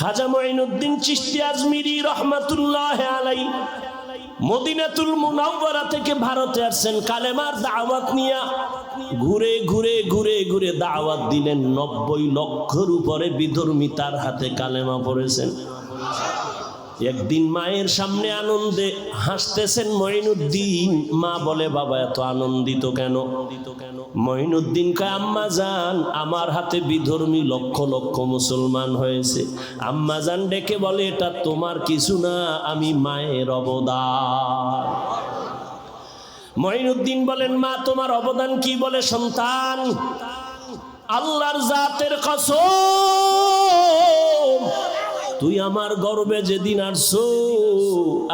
খাজা মঈনুদ্দিন চিশতি আজমিরি রহমাতুল্লাহ আলাই মদিনাতুল মুনাওয়ারা থেকে ভারতে আসছেন। কালেমার দাওয়াত নিয়া ঘুরে ঘুরে ঘুরে ঘুরে দাওয়াত দিলেন। নব্বই লক্ষর উপরে বিধর্মী তার হাতে কালেমা পড়েছেন। একদিন মায়ের সামনে আনন্দে হাসতেছেন মঈনুদ্দিন। মা বলে, বাবা, এত আনন্দিত কেন? মঈনুদ্দিন কয়, আম্মা জান আমার হাতে বিধর্মী লক্ষ লক্ষ মুসলমান হয়েছে। আম্মা জান ডেকে বলে, এটা তোমার কিছু না, আমি মায়ের অবদান। মঈনুদ্দিন বলেন, মা, তোমার অবদান কি বলে সন্তান? আল্লাহর জাতের কসম তুই আমার গর্বে যেদিন আসছো,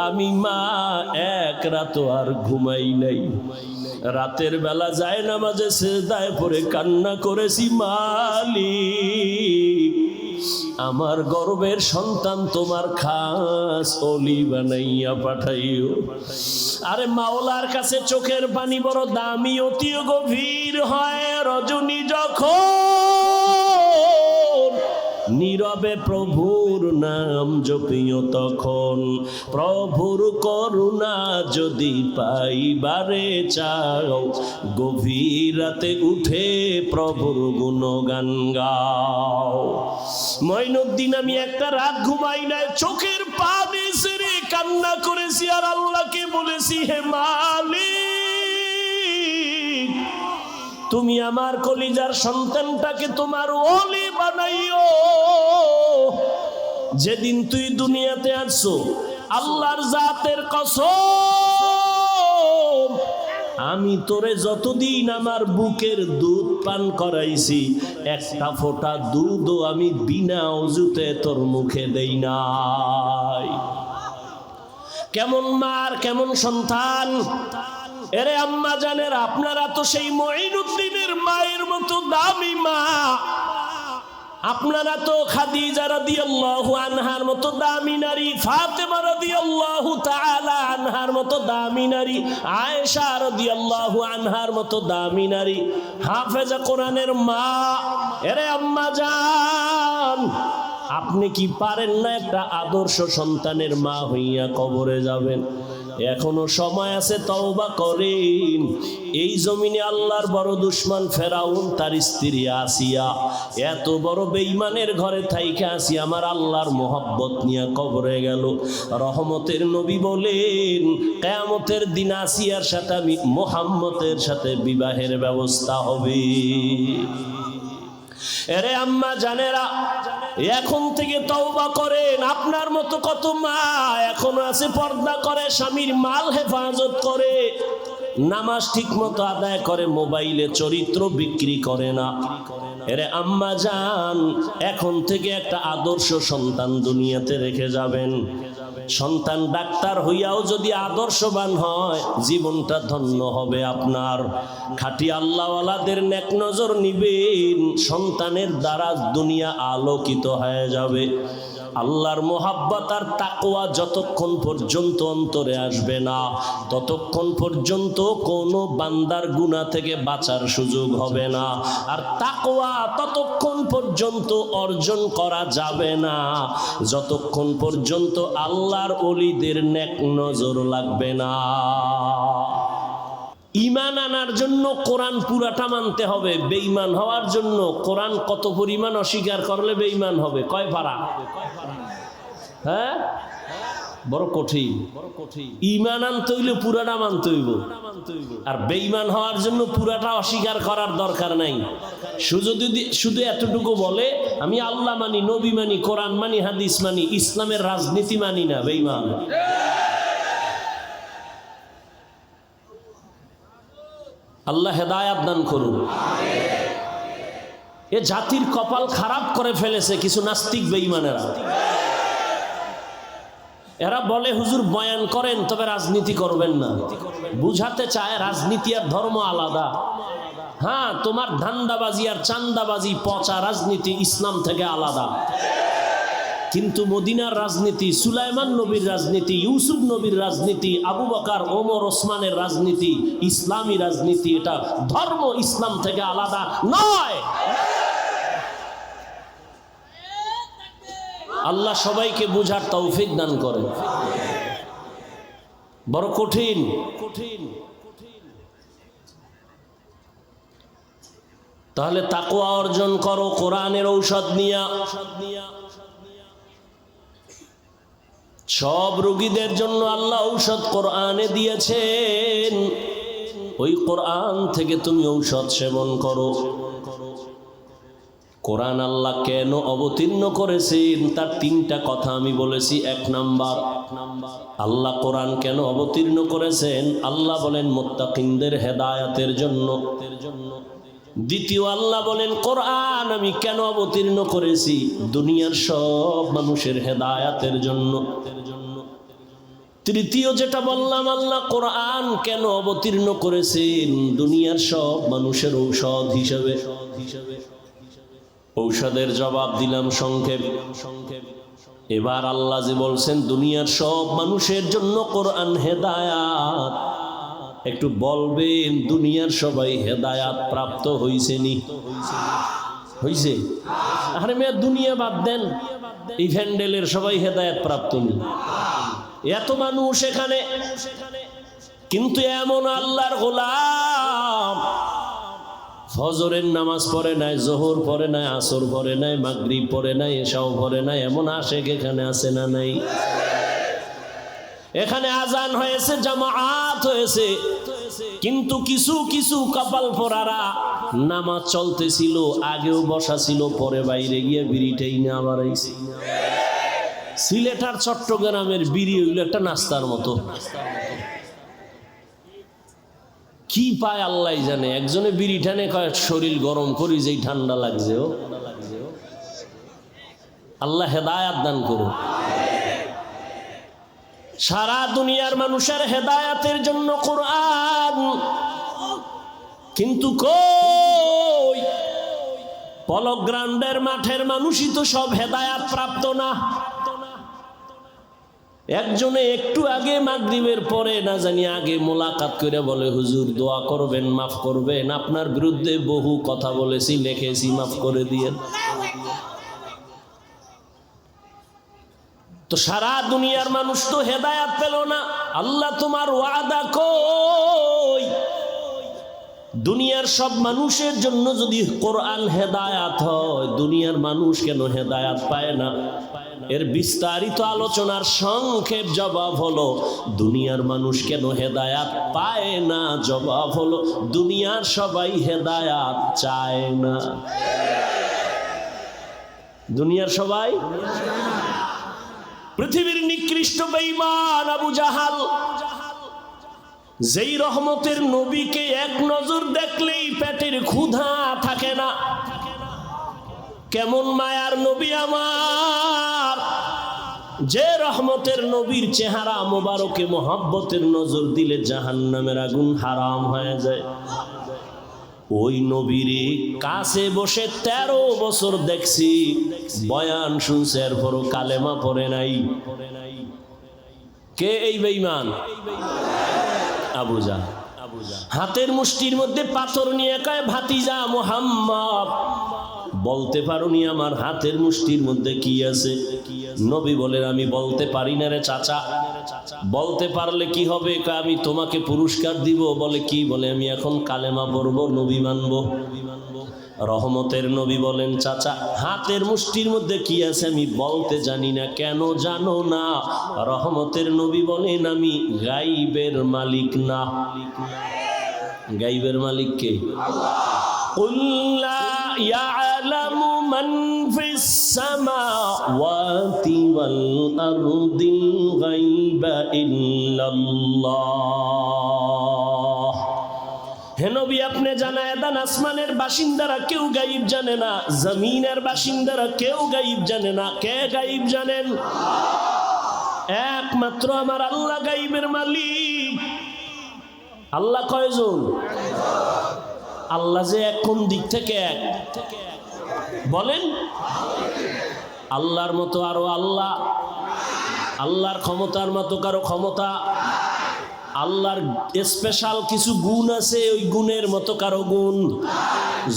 আমি মা এক রাত আর ঘুমাই নাই। রাতের বেলা যায় না মাঝে সেদায় পরে কান্না করেছি, মালিক, আমার গর্বের সন্তান তোমার খাস অলি বানাইয়া পাঠাইও। আরে মাওলার কাছে চোখের পানি বড় দামি, অতি গভীর হয়, রজনী যখন নীরবে প্রভুর নাম জপিও তখন। প্রভুর করুণা যদি পাইবারে চাও, গভীর রাতে উঠে প্রভুর গুণগান গাও। মঈনুদ্দিন, আমি একটা রাত ঘুমাই নাই, চোখের পানি সেরে কান্না করেছি আর আল্লাহকে বলেছি, হে মালিক তুমি আমার কলিজার সন্তানটাকে তোমার ওলি বানাইও। যেদিন তুই দুনিয়াতে আসছো আল্লাহর জাতের কসম, আমি তোরে যতদিন আমার বুকের দুধ পান করাইছি, একটা ফোঁটা দুধও আমি বিনা অজুতে তোর মুখে দেই নাই। কেমন মার, কেমন সন্তান? এরে আম্মা জানের, আপনারা তো সেই মঈনুদ্দিনের মায়ের মতো দামি মা। আপনারা তো খাদিজা রাদিয়াল্লাহু আনহার মতো দামি নারী, ফাতেমা রাদিয়াল্লাহু তাআলা আনহার মতো দামি নারী, আয়েশা রাদিয়াল্লাহু আনহার মতো দামি নারী। হাফেজা কোরআনের মা, এরে আম্মা জান আপনি কি পারেন না একটা আদর্শ সন্তানের মা হইয়া কবরে যাবেন? এখনও সময় আছে, তওবা করেন। এই জমিনে আল্লাহর বড় দুশ্মন ফেরাউন, তার স্ত্রী আসিয়া, এত বড় বেঈমানের ঘরে থাইকে আসি আমার আল্লাহর মোহব্বত নিয়ে কবরে গেল। রহমতের নবী বলেন, কেয়ামতের দিন আসিয়ার সাথে আমি মোহাম্মতের সাথে বিবাহের ব্যবস্থা হবে। এরে আম্মা জানেরা, এখন থেকে তওবা করেন, আপনার মতো কত মা এখনও আছে, পর্দা করে, স্বামীর মাল হেফাজত করে। নামাজ ঠিক মতো আদায় করে, মোবাইলে চরিত্র বিক্রি করে না। এরে আম্মা যান এখন থেকে একটা আদর্শ সন্তান দুনিয়াতে রেখে যাবেন। সন্তান ডাক্তার হইয়াও যদি আদর্শবান হয়, জীবনটা ধন্য হবে আপনার। খাটি আল্লাহওয়ালাদের নেক নজর নিবেন, সন্তানের দ্বারা দুনিয়া আলোকিত হয়ে যাবে। আল্লাহর মোহাব্বত আর তাকোয়া যতক্ষণ পর্যন্ত অন্তরে আসবে না, ততক্ষণ পর্যন্ত কোনো বান্দার গুণা থেকে বাঁচার সুযোগ হবে না। আর তাকোয়া ততক্ষণ পর্যন্ত অর্জন করা যাবে না। যতক্ষণ পর্যন্ত আল্লাহর অলিদের নেক নজর লাগবে না। ইমান আনার জন্য কোরআন পুরাটা মানতে হবে। বেঈমান হওয়ার জন্য কোরআন কত পরিমাণ অস্বীকার করলে বেঈমান হবে? কয় পারা? হ্যাঁ? বড় কঠিন। ইমান আনতে হইলে পুরাটা মানতে হইব। আর বেঈমান হওয়ার জন্য পুরাটা অস্বীকার করার দরকার নাই। শুধু যদি শুধু এতটুকু বলে, আমি আল্লাহ মানি, নবী মানি, কোরআন মানি, হাদিস মানি, ইসলামের রাজনীতি মানি না, বেঈমান। আল্লাহ হেদায়াত দান করুন। এ জাতির কপাল খারাপ করে ফেলেছে কিছু নাস্তিক বেঈমানেরা। এরা বলে, হুজুর, বয়ান করেন, তবে রাজনীতি করবেন না। বুঝাতে চায়, রাজনীতি আর ধর্ম আলাদা। হ্যাঁ তোমার ধান্দাবাজি আর চান্দাবাজি, পচা রাজনীতি ইসলাম থেকে আলাদা। কিন্তু মদিনার রাজনীতি, সুলাইমান নবীর রাজনীতি, ইউসুফ নবীর রাজনীতি, আবু বাকার, ওমর, ওসমানের রাজনীতি, ইসলামী রাজনীতি, এটা ধর্ম ইসলাম থেকে আলাদা নয়। আল্লাহ সবাইকে বুঝার তৌফিক দান করে বড় কঠিন। কঠিন তাহলে তাকুয়া অর্জন করো, কোরআনের ঔষধ নিয়া। সব রোগীদের জন্য আল্লাহ ঔষধ কোরআনে দিয়েছেন। ওই কোরআন থেকে তুমি ঔষধ সেবন করো। কোরআন আল্লাহ কেন অবতীর্ণ করেছেন? তার তিনটা কথা আমি বলেছি। এক নাম্বার, আল্লাহ কোরআন কেন অবতীর্ণ করেছেন? আল্লাহ বলেন, মোত্তাকিনদের হেদায়াতের জন্য। দ্বিতীয় আল্লাহ বলেন, কোরআন আমি কেন অবতীর্ণ করেছি? দুনিয়ার সব মানুষের হেদায়াতের জন্য। তৃতীয় যেটা বললাম, আল্লাহ কোরআন কেন অবতীর্ণ করেছেন? দুনিয়ার সব মানুষের ঔষধ হিসেবে। ঔষধের জবাব দিলাম সংক্ষেপ। সংক্ষেপ এবার আল্লাহ যে বলছেন, দুনিয়ার সব মানুষের জন্য কোরআন হেদায়াত। একটু বলবেন, দুনিয়ার সবাই হেদায়াত প্রাপ্ত হইছে নি? হইছে? আরে মেয়ে, দুনিয়া বাদ দেন। এই ভ্যান্ডেলের সবাই হেদায়াত প্রাপ্ত নি। এত মানুষ এখানে। কিন্তু এমন আল্লাহর গোলাম। ফজরের নামাজ পড়ে নাই, জোহর পড়ে নাই, আসর পড়ে নাই, মাগরিব পড়ে নাই এসাও পড়ে নাই, এমন আশেক এখানে আছে না নাই? এখানে আজান হয়েছে জামাআত হয়েছে। কিন্তু কিছু কিছু কপাল পরারা নামাজ চলতেছিল, আগেও বসা ছিল, পরে বাইরে গিয়ে বিড়িটাই না আবার চট্টগ্রামের বিড়ি হইল একটা নাস্তার মতো। কি পায় আল্লাহ জানে? একজনে বিড়ি টানে শরীর গরম করি, যেই ঠান্ডা লাগছে ও। আল্লাহ হেদায়াত দান করো সারা দুনিয়ার মানুষের হেদায়াতের জন্য কোরআন। কিন্তু কই? পলক গ্রাউন্ডের মাঠের মানুষই তো সব হেদায়াত প্রাপ্ত না। একজনে একটু আগে মাগরিবের পরে না জানি আগে মোলাকাত করে বলে, হুজুর, দোয়া করবেন, মাফ করবেন। আপনার বিরুদ্ধে বহু কথা বলেছি, লিখেছি, মাফ করে দিয়েন। তো সারা দুনিয়ার মানুষ তো হেদায়াত পেল না। আল্লাহ তোমার ওয়াদা কই? দুনিয়ার সব মানুষের জন্য যদি কোরআন হেদায়াত হয়, দুনিয়ার মানুষ কেন হেদায়াত পায় না? এর বিস্তারিত আলোচনার সংক্ষেপ জবাব হলো, দুনিয়ার মানুষ কেন হেদায়াত পায় না? জবাব হলো, দুনিয়ার সবাই হেদায়াত চায় না। দুনিয়ার সবাই পৃথিবীর নিকৃষ্ট বেঈমান আবু জাহাল, যেই রহমতের নবীকে এক নজর দেখলেই পেটের ক্ষুধা থাকে না। কেমন মায়ার নবী আমার, যে রহমতের নবীর চেহারা মোবারকে মোহাব্বতের নজর দিলে জাহান্নামের আগুন হারাম হয়ে যায়। ওই নবীরে কাছে বসে তেরো বছর দেখছি। বয়ান শুনছে, এরপরও কালেমা পড়ে নাই। কে এই বেইমান আবুজা হাতের মুষ্টির মধ্যে পাথর নিয়ে কয়, ভাতিজা মোহাম্মদ। বলতে পারুনি আমার হাতের মুষ্টির মধ্যে কি আছে? নবী বলেন, আমি বলতে পারি না রে চাচা। বলতে পারলে কি হবে? আমি তোমাকে পুরস্কার দিব। বলে কি বলে, আমি এখন কালেমা পড়ব, নবী মানব। রহমতের নবী বলেন, চাচা, হাতের মুষ্টির মধ্যে কি আছে? আমি বলতে জানি না। কেন জানো না? রহমতের নবী বলেন, আমি গাইবের মালিক না। গাইবের মালিক কে? قل لا يعلم من في السماوات والأرض الغيب إلا الله হে নবী আপনি জানায় দেন আসমানের বাসিন্দারা কেউ গাইব জানে না জমিনের বাসিন্দারা কেউ গাইব জানে না কে গাইব জানেন একমাত্র আমার আল্লাহ গাইবের মালিক আল্লাহ কয়জন আল্লাহ যে এক কোন দিক থেকে এক? বলেন। আল্লাহর মতো আরও আল্লাহ। আল্লাহর ক্ষমতার মতো কারও ক্ষমতা। আল্লাহর স্পেশাল কিছু গুণ আছে, ওই গুণের মতো কারও গুণ।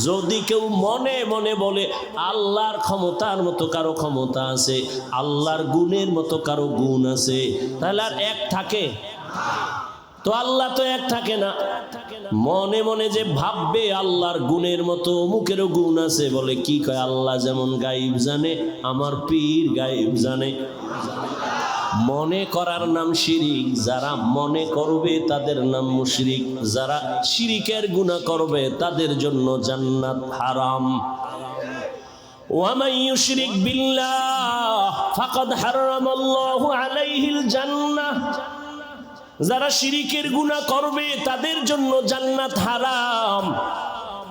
যদি কেউ মনে মনে বলে, আল্লাহর ক্ষমতার মতো কারও ক্ষমতা আছে, আল্লাহর গুণের মতো কারও গুণ আছে, তাহলে আর এক থাকে? তো আল্লাহ তো এক থাকে না মনে মনে যে ভাববে আল্লাহর গুণের মতো মুখেরও গুণ আছে বলে কি কয় আল্লাহ যেমন গাইব জানে আমার পীর গাইব জানে মনে করার নাম শিরিক যারা মনে করবে তাদের নাম মুশরিক যারা শিরিকের গুণা করবে তাদের জন্য জান্নাত হারাম ومن يشرك بالله فقد حرم الله عليه الجنة যারা শিরিকের গুনাহ করবে, তাদের জন্য জান্নাত হারাম।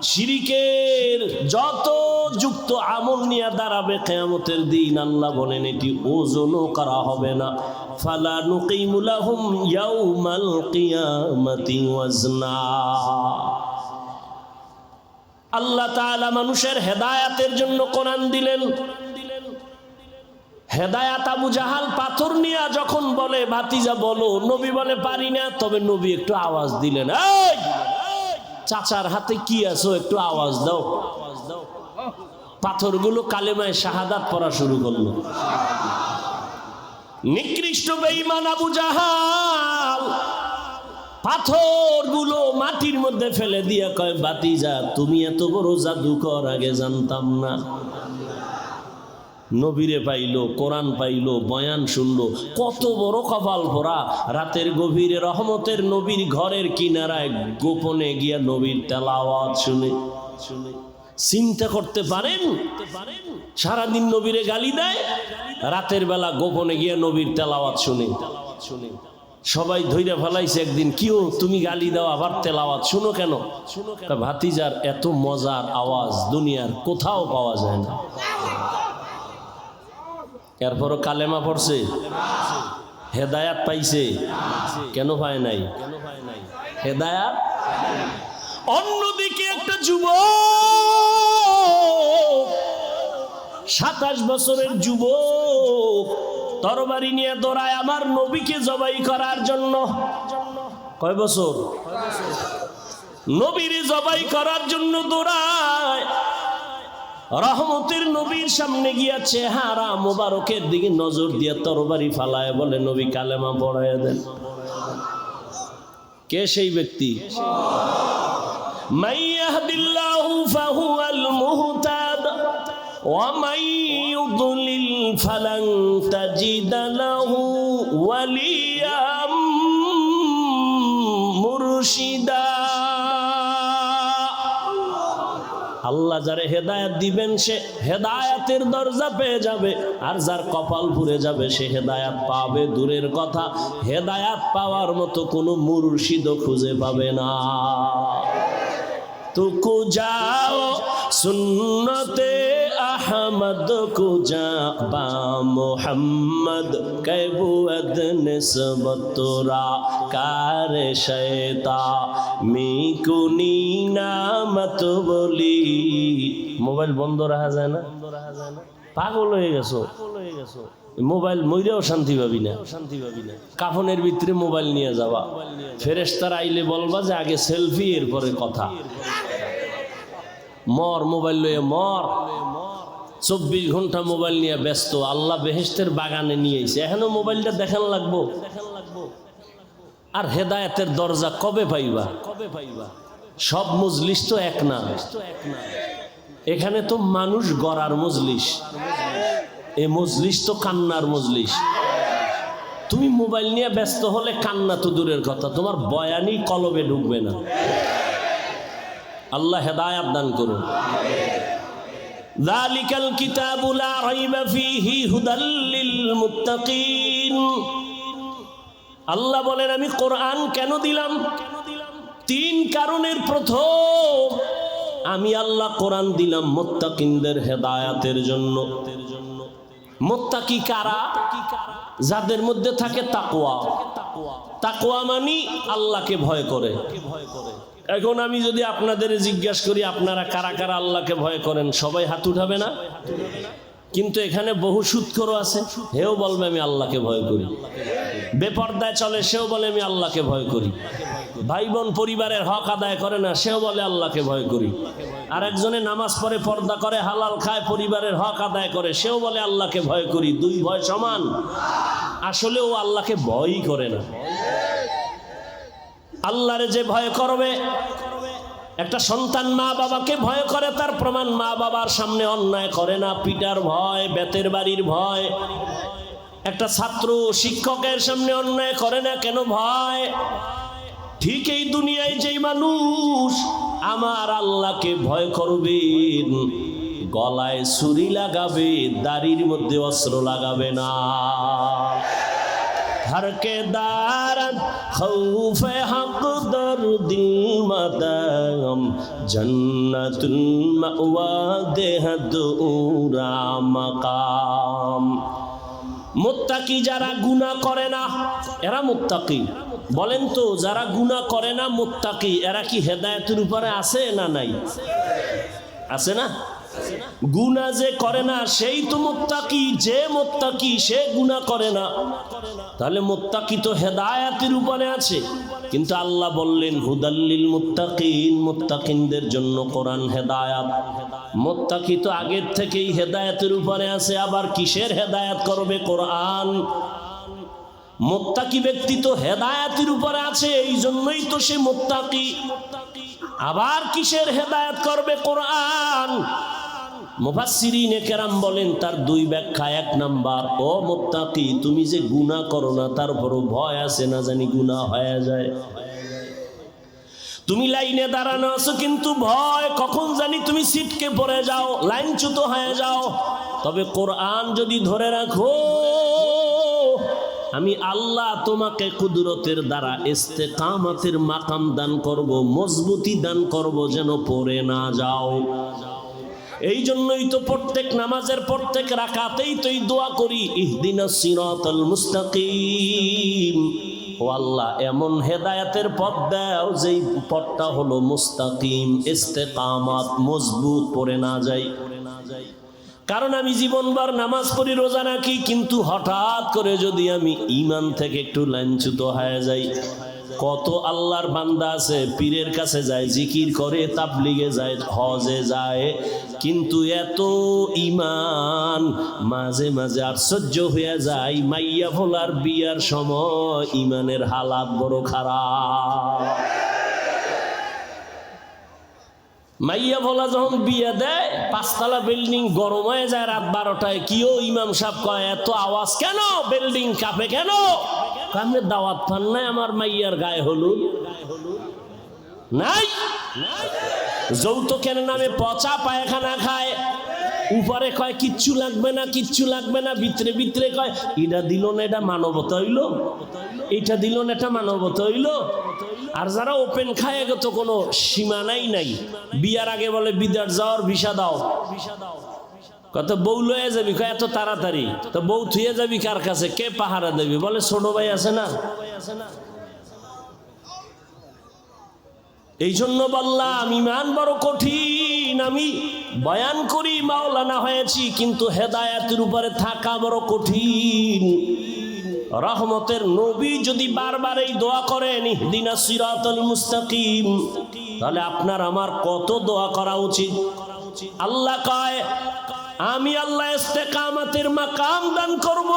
শিরিকের যত যুক্ত আমল নিয়ে দাঁড়াবে, কেয়ামতের দিন আল্লাহ বলেন, এটি ওজনও করা হবে না। ফালা আল্লাহ মানুষের হেদায়াতের জন্য কোরআন দিলেন। হেদায়াত আবু জাহাল পাথর নিয়ে যখন বলে, ভাতিজা, বলো। নবী বলে, পারি না। তবে নবী একটু আওয়াজ দিলেন চাচার হাতে কি আছো? একটু আওয়াজ দাও। পাথরগুলো কালেমায় শাহাদাত পড়া শুরু করল। নিকৃষ্ট বেঈমান আবু জাহাল পাথরগুলো মাটির মধ্যে ফেলে দিয়ে কয় বাতিজা তুমি এত বড় জাদুকর, আগে জানতাম না। নবীরে পাইলো, কোরআন পাইলো, বয়ান শুনলো, কত বড় কপাল ভরা। রাতের গভীরে রহমতের নবীর ঘরের কিনারায় গোপনে গিয়া নবীর তেলাওয়াত শুনে। শুনে চিন্তা করতে পারেন? সারাদিন নবীরে গালি দেয়? রাতের বেলা গোপনে গিয়া নবীর তেলাওয়াত শুনে। শুনে সবাই ধৈর্য ফেলাইছে একদিন কিও তুমি গালি দাও, আবার তেলাওয়াত শুনো কেন? তা ভাতিজার এত মজার আওয়াজ দুনিয়ার কোথাও পাওয়া যায় না। এরপরও কালেমা পড়ছে। হেদায়াত পাইছে। কেন পায় নাই? হেদায়াত? অন্যদিকে একটা যুব সাতাশ বছরের যুবক, তরবারি নিয়ে দৌড়ায় আমার নবীকে জবাই করার জন্য। কয় বছর? নবীরে জবাই করার জন্য দৌড়ায়। রহমতের নবীর সামনে গিয়া চেহারা মোবারকের দিকে নজর দিয়ে তরবারি ফালায় বলে, নবী কালেমা পড়ায় দেন। কে সেই ব্যক্তি? ওয়া মাই ফালান তাজিদালা আল্লাহ যারে হেদায়াত দিবেন, সে হেদায়াতের দরজা পেয়ে যাবে। আর যার কপাল পুড়ে যাবে, সে হেদায়াত পাবে। দূরের কথা, হেদায়াত পাওয়ার মতো কোনো মুর্শিদও খুঁজে পাবে না। তুকু যাও, সুন্নতে মোহাম্মদ کجا با محمد کی بود نسبت কার শেতা شیتا می کنی نامت মোবাইল বন্ধ রাখা যায় না? পাগল হয়ে গেছো। মোবাইল মইরেও শান্তি পাবি না। শান্তি পাবি না কাফনের ভিতরে মোবাইল নিয়ে যাবা ফেরেস্তার আইলে বলবা যে আগে সেলফি, এরপরে কথা। মর, মোবাইল লয়ে মর। চব্বিশ ঘণ্টা মোবাইল নিয়ে ব্যস্ত, আল্লাহ বেহেস্তের বাগানে নিয়ে এসে। এখনও মোবাইলটা দেখান লাগবো? আর হেদায়তের দরজা কবে পাইবা কবে পাইবা? সব মজলিস তো এক না। এখানে তো মানুষ গড়ার মজলিস। এ মজলিস তো কান্নার মজলিস। তুমি মোবাইল নিয়ে ব্যস্ত হলে কান্না তো দূরের কথা, তোমার বয়ানই কলবে ঢুকবে না। আল্লাহ হেদায়াত দান করুন। জালিকাল কিতাবুলা রাইবা ফিহি হুদাল্লিল মুত্তাকিন আল্লাহ বলেন, আমি কোরআন কেন দিলাম? তিন কারণের প্রথম, আমি আল্লাহ কোরআন দিলাম মোত্তাকিনদের হেদায়াতের জন্য। মোত্তাকি কারা? যাদের মধ্যে থাকে তাকোয়া তাকোয়া মানি আল্লাহকে ভয় করে ভয় করে। এখন আমি যদি আপনাদের জিজ্ঞাসা করি, আপনারা কারা কারা আল্লাহকে ভয় করেন? সবাই হাত উঠাবে না? কিন্তু এখানে বহু সুৎখরও আছে। হেও বলবে, আমি আল্লাহকে ভয় করি। বেপর্দায় চলে, সেও বলে, আমি আল্লাহকে ভয় করি। ভাই বোন পরিবারের হক আদায় করে না, সেও বলে, আল্লাহকে ভয় করি। আর একজনে নামাজ পড়ে, পর্দা করে, হালাল খায়, পরিবারের হক আদায় করে, সেও বলে, আল্লাহকে ভয় করি। দুই ভয় সমান। আসলে ও আল্লাহকে ভয়ই করে না। আল্লাহরে যে ভয় করবে, একটা সন্তান মা বাবাকে ভয় করে, তার প্রমাণ মা বাবার সামনে অন্যায় করে না। পিটার ভয়, বেতের বাড়ির ভয়। একটা ছাত্র শিক্ষকের সামনে অন্যায় করে না কেন ভয়? ঠিক এই দুনিয়ায় যেই মানুষ আমার আল্লাহকে ভয় করবেন গলায় ছুরি লাগাবে, দাড়ির মধ্যে অস্ত্র লাগাবে না। ہر کے دارن خوف حق در دل مدام جنت المعوا دہد اورا مقام মোত্তাকি যারা গুণা করে না, এরা মুত্তাকি। বলেন তো, যারা গুণা করে না, মুত্তাকি, এরা কি হেদায়তের উপরে আছে না নাই? আছে না? গুণা যে করে না, সেই তো মোত্তাকি, যে মোত্তাকি, সে গুণা করে না। তাহলে মোত্তাকি তো হেদায়াতের উপরে আছে। কিন্তু আল্লাহ বললেন হুদাল্লিল মুত্তাকিন, মুত্তাকিনদের জন্য কোরআন হেদায়াত। মোত্তাকি তো আগের থেকেই হেদায়াতের উপরে আছে, আবার কিসের হেদায়াত করবে কোরআন? মোত্তাকি ব্যক্তি তো হেদায়াতের উপরে আছে, এই জন্যই তো সে মোত্তাকি। আবার কিসের হেদায়াত করবে কোরআন? মুফাসসিরিনে কেরাম বলেন, তার দুই ব্যাখ্যা, এক নাম্বার, ও মুত্তাকি, তুমি যে গুনাহ করো না তারপরও ভয় আছে না জানি গুনাহ হয়ে যায়? তুমি লাইনে দাঁড়ানো আছো, কিন্তু ভয়, কখন জানি তুমি সিটকে পড়ে যাও, লাইনচ্যুত হয়ে যাও। তবে কোরআন যদি ধরে রাখো, আমি আল্লাহ তোমাকে কুদরতের দ্বারা ইস্তেকামাতের মাকাম দান করব, মজবুতি দান করব, যেন পড়ে না যাও। এই জন্যই তো প্রত্যেক নামাজের প্রত্যেক রাকাতেই তো এই দোয়া করি, ইহদিনা সিরাতাল মুস্তাকিম। ও আল্লাহ, এমন হেদায়াতের পথ দাও যেই পথটা হলো মুস্তাকিম, ইস্তেকামাত, মজবুত, পড়ে না যায় কারণ আমি জীবনবার নামাজ পড়ি রোজা রাখি কিন্তু হঠাৎ করে যদি আমি ইমান থেকে একটু লাঞ্ছুত হয়ে যাই। কত আল্লাহর বান্দা আছে, পীরের কাছে যায়, জিকির করে, তাবলিগে যায়, হজে যায়। কিন্তু এত ইমান মাঝে মাঝে আশ্চর্য হয়ে যায়, মাইয়া ভোলার বিয়ার সময় ইমানের হালাত বড় খারাপ। মাইয়া ভোলা যখন বিয়ে দেয়, পাঁচতলা বিল্ডিং গরম হয়ে যায় রাত বারোটায়, কিও ইমাম সাহেব কয়, এত আওয়াজ কেন? বিল্ডিং কাঁপে কেন? আপনি দাওয়াত পান নাই, আমার মাইয়ার গায়ে হলুদ? নাই? যৌতুকের নামে পচা পায়খানা খায়। উপরে কয়, কিচ্ছু লাগবে না, কিচ্ছু লাগবে না, ভিতরে ভিতরে কয়, এটা দিল না, এটা মানবতা হইল? এটা দিল না, এটা মানবতা হইল? আর যারা ওপেন খায় তো কোনো সীমানাই নাই। বিয়ার আগে বলে, বিদার যাওয়ার ভিসা দাও। কত বউ লয়ে যাবি? কয়, এত তাড়াতাড়ি। তো বউ থুয়ে যাবি কার কাছে? কে পাহারা দেবি? বলে ছোট ভাই আছে না। এই জন্য বললাম, ইমান বড় কঠিন, আমি বয়ান করি মাওলানা হয়েছি, কিন্তু হেদায়াতের উপরে থাকা বড় কঠিন। রহমতের নবী যদি বারবার এই দোয়া করেন দিনা সিরাতুল মুস্তাকিম। তাহলে আপনার আমার কত দোয়া করা উচিত? আল্লাহ কয় আমি আল্লাহ ইস্তেকামাতের মাকাম দান করব।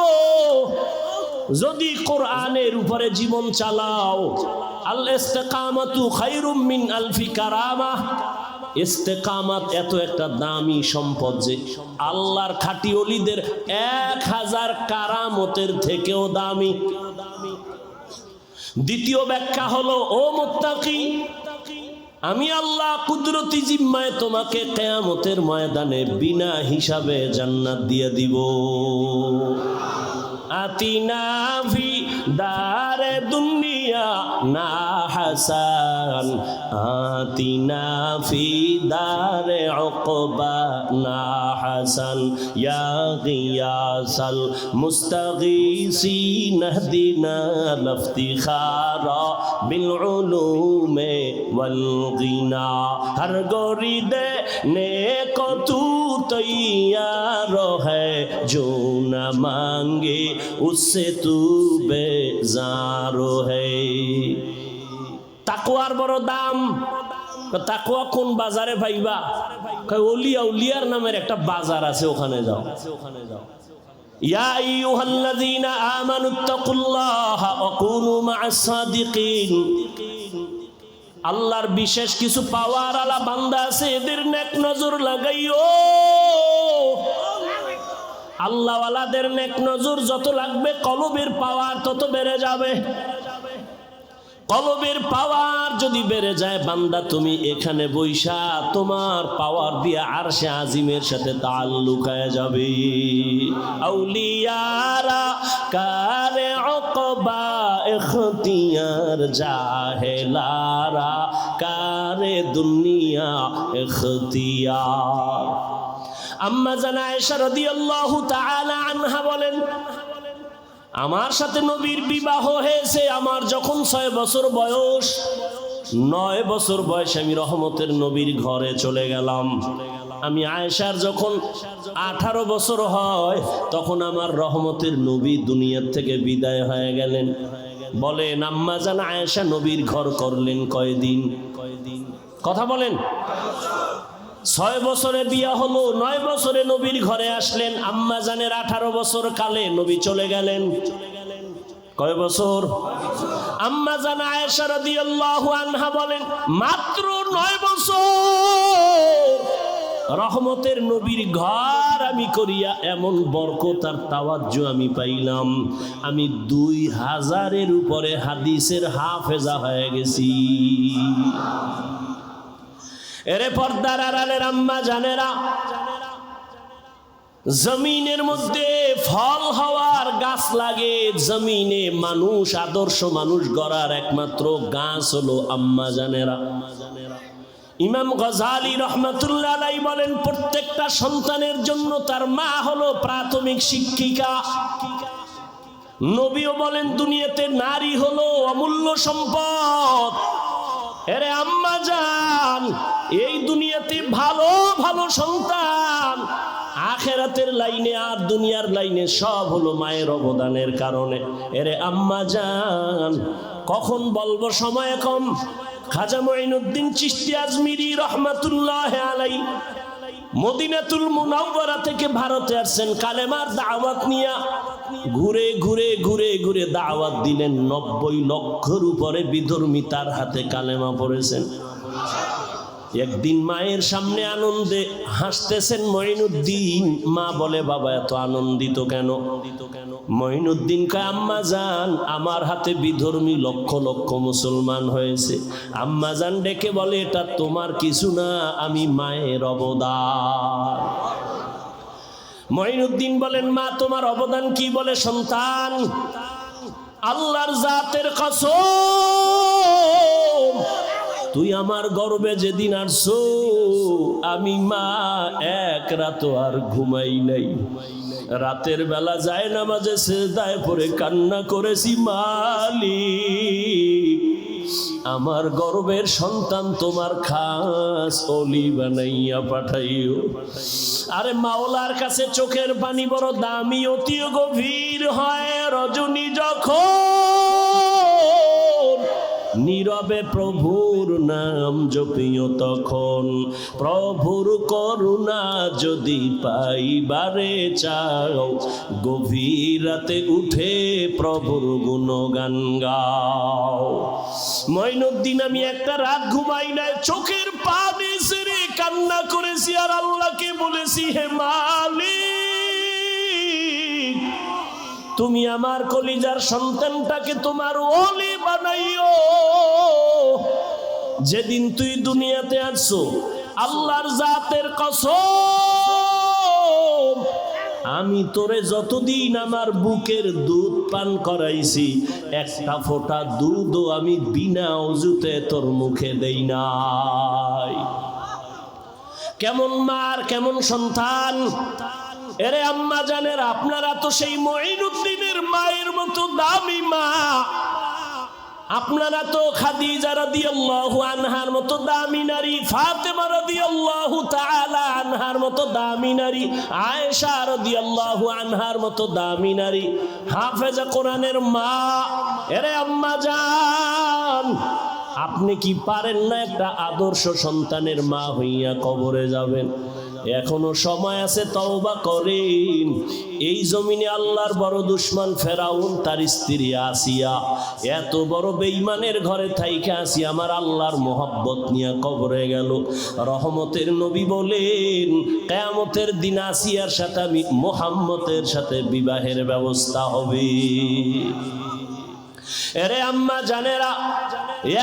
যদি কোরআনের উপরে জীবন চালাও। আলফি কারামা। ইস্তেকামাত এত একটা দামি সম্পদ যে আল্লাহর এক হাজার কারামতের থেকেও দামি। দ্বিতীয় ব্যাখ্যা হলো, ও মুত্তাকি আমি আল্লাহ কুদরতি জিম্মায় তোমাকে কেয়ামতের ময়দানে বিনা হিসাবে জান্নাত দিয়ে দিব। আতি না দারে দুনিয়া না হাসান আতিনা ফি দারে উকবা না হাসান ইয়া গিয়াসাল মুস্তাগীসিন হদিনা লফতিখারা বিল উলুমে ওয়াল গিনা হর গরিদে নে কতু तैयार है जो न मांगे उससे तू बेजार है তাকওয়ার বড় দাম। তাকুয়া কোন বাজারে পাইবা? ওলিয়া উলিয়ার নামের একটা বাজার আছে, ওখানে যাও। ওখানে যাও সাদিকিন। আল্লাহর বিশেষ কিছু পাওয়ার আলা বান্দা আছে, এদের নেক নজর লাগাইও। আল্লাহওয়ালাদের নেক নজর যত লাগবে, কলবের পাওয়ার তত বেড়ে যাবে। কলবের পাওয়ার যদি বেড়ে যায়, বান্দা তুমি এখানে বৈশা, তোমার পাওয়ার দিয়ে আর সে আজিমের সাথে তাল লুকায় যাবে। আউলিয়ারা কারে অকবা এখতিয়ার জাহেলারা, কারে দুনিয়া এখতিয়ার আম্মা জানা এসা রাদিয়াল্লাহু তাআলা বলেন আমার সাথে নবীর বিবাহ হয়েছে, আমার যখন ছয় বছর বয়স, নয় বছর বয়সে আমি রহমতের নবীর ঘরে চলে গেলাম। আমি আয়েশার যখন আঠারো বছর হয়, তখন আমার রহমতের নবী দুনিয়ার থেকে বিদায় হয়ে গেলেন। বলেন, আম্মা জান, আয়েশা নবীর ঘর করলেন কয়দিন? কয়দিন কথা বলেন। ছয় বছরে বিয়া হলো, নয় বছরে নবীর ঘরে আসলেন। আম্মা জানের আঠারো বছর কালে নবী চলে গেলেন। কয় বছর? আম্মা জান আয়েশা রাদিয়াল্লাহু আনহা বলেন, মাত্র নয় বছর। রহমতের নবীর ঘর আমি করিয়া এমন বরকত আর তাওয়াজ্জ আমি পাইলাম। আমি দুই হাজারের উপরে হাদিসের হাফেজা হয়ে গেছি। এরে পর্দার আড়ালের আম্মা জানেরা, জমিনের মধ্যে ফল হওয়ার গাছ লাগে, জমিনে মানুষ, আদর্শ মানুষ গড়ার একমাত্র গাছ হলো আম্মা জানেরা। ইমাম গজালি রহমতুল্লাহ বলেন, প্রত্যেকটা সন্তানের জন্য তার মা হলো প্রাথমিক শিক্ষিকা। নবীও বলেন, দুনিয়াতে নারী হলো অমূল্য সম্পদ। এরে আম্মা যান এই দুনিয়াতে ভালো ভালো সন্তান। আখেরাতের লাইনে আর দুনিয়ার লাইনে সব হলো মায়ের অবদানের কারণে। এরে আম্মা যান কখন বলব সময় কম? খাজা মঈনুদ্দিন চিশতি আজমিরি রহমাতুল্লাহ আলাই মদিনাতুল মুনাওয়ারা থেকে ভারতে আসছেন কালেমার দাওয়াত নিয়া ঘুরে ঘুরে ঘুরে ঘুরে দাওয়াত দিলেন নব্বই লক্ষর উপরে বিধর্মী তার হাতে কালেমা পড়েছেন। একদিন মায়ের সামনে আনন্দে হাসতেছেন মঈনুদ্দিন। মা বলে, বাবা, এত আনন্দিত কেন? মঈনুদ্দিন কয়, আম্মা যান, আমার হাতে বিধর্মী লক্ষ লক্ষ মুসলমান হয়েছে। আম্মা যান ডেকে বলে, এটা তোমার কিছু না, আমি মায়ের অবদান। মঈনুদ্দিন বলেন, মা, তোমার অবদান কি বলে সন্তান? আল্লাহর জাতের কসম তুই আমার গর্বে যেদিন আসছো, আমি মা এক রাত আর ঘুমাই নাই। রাতের বেলা যায় না মাঝে সেদায় পরে কান্না করেছি, মালিক, আমার গর্বের সন্তান তোমার খাস অলি বানাইয়া পাঠাইও। আরে মাওলার কাছে চোখের পানি বড় দামি, অতি গভীর হয় রজনী যখন নীরবে প্রভুর নাম জপিও তখন। প্রভুর করুণা যদি পাইবারে চাও, গভীর রাতে উঠে প্রভুর গুণগান গাও। মঈনুদ্দিন, আমি একটা রাত ঘুমাই নাই, চোখের পানি সেরে কান্না করেছি আর আল্লাহকে বলেছি, হে মালিক তুমি আমার কলিজার সন্তানটাকে তোমার ওলি বানাইও। যেদিন তুই দুনিয়াতে আছো, আল্লাহর জাতের কসম, আমি তোরে যতদিন আমার বুকের দুধ পান করাইছি, একটা ফোঁটা দুধও আমি বিনা অজুতে তোর মুখে দেই নাই। কেমন মার, কেমন সন্তান? এরে আম্মা জানের আপনারা তো সেই মঈনুদ্দিনের মায়ের মতো দামি মা। আপনারা তো খাদিজা রাদিয়াল্লাহু আনহার মতো দামি নারী তাআলা আনহার মতো দামি নারী, আয়েশা রাদিয়াল্লাহু আনহার মতো দামি নারী। হাফেজা কোরআনের মা, এরে আম্মা জান। আপনি কি পারেন না একটা আদর্শ সন্তানের মা হইয়া কবরে যাবেন? এখনও সময় আছে, তওবা করেন। এই জমিনে আল্লাহর বড় দুশ্মন ফেরাউন, তার স্ত্রী আসিয়া, এত বড় বেঈমানের ঘরে থাইকে আসি আমার আল্লাহর মোহব্বত নিয়ে কবরে গেল। রহমতের নবী বলেন, কেয়ামতের দিন আসিয়ার সাথে আমি মোহাম্মতের সাথে বিবাহের ব্যবস্থা হবে। এরে আম্মা জানেরা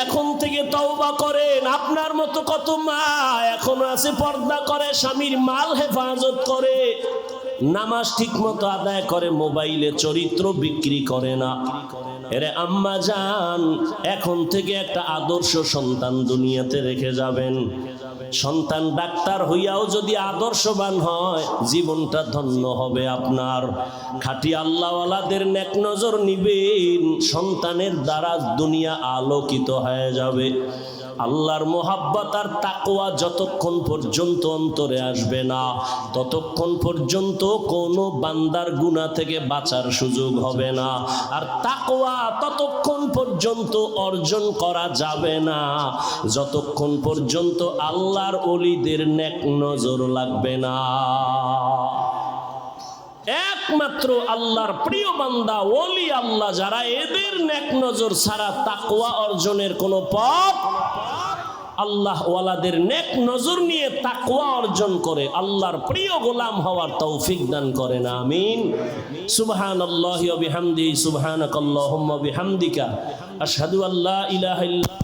এখন থেকে তওবা করেন, আপনার মতো কত মা এখন আছে, পর্দা করে, স্বামীর মাল হেফাজত করে, নামাজ ঠিক মতো আদায় করে, মোবাইলে চরিত্র বিক্রি করে না। এরে আম্মা যান, এখন থেকে একটা আদর্শ সন্তান দুনিয়াতে রেখে যাবেন। সন্তান ডাক্তার হইয়াও যদি আদর্শবান হয়, জীবনটা ধন্য হবে আপনার। খাটি আল্লাহওয়ালাদের নেক নজর নিবেন, সন্তানের দ্বারা দুনিয়া আলোকিত হয়ে যাবে। আল্লাহর মোহাব্বত আর তাকোয়া যতক্ষণ পর্যন্ত অন্তরে আসবে না, ততক্ষণ পর্যন্ত কোনো বান্দার গুণা থেকে বাঁচার সুযোগ হবে না। আর তাকোয়া ততক্ষণ পর্যন্ত অর্জন করা যাবে না। যতক্ষণ পর্যন্ত আল্লাহর অলিদের নেক নজর লাগবে না। একমাত্র আল্লাহর প্রিয় বান্দা, ওলি আল্লাহ যারা, এদের নেক নজর ছাড়া তাকওয়া অর্জনের কোনো পথ আল্লাহ ওয়ালাদের নেক নজর নিয়ে তাকওয়া অর্জন করে, আল্লাহর প্রিয় গোলাম হওয়ার তৌফিক দান করে না আমিন। সুবহানাল্লাহি ওয়া বিহামদি সুবহানাকাল্লাহুম্মা বিহামদিকা, আশহাদু আল্লা ইলাহা ইল্লা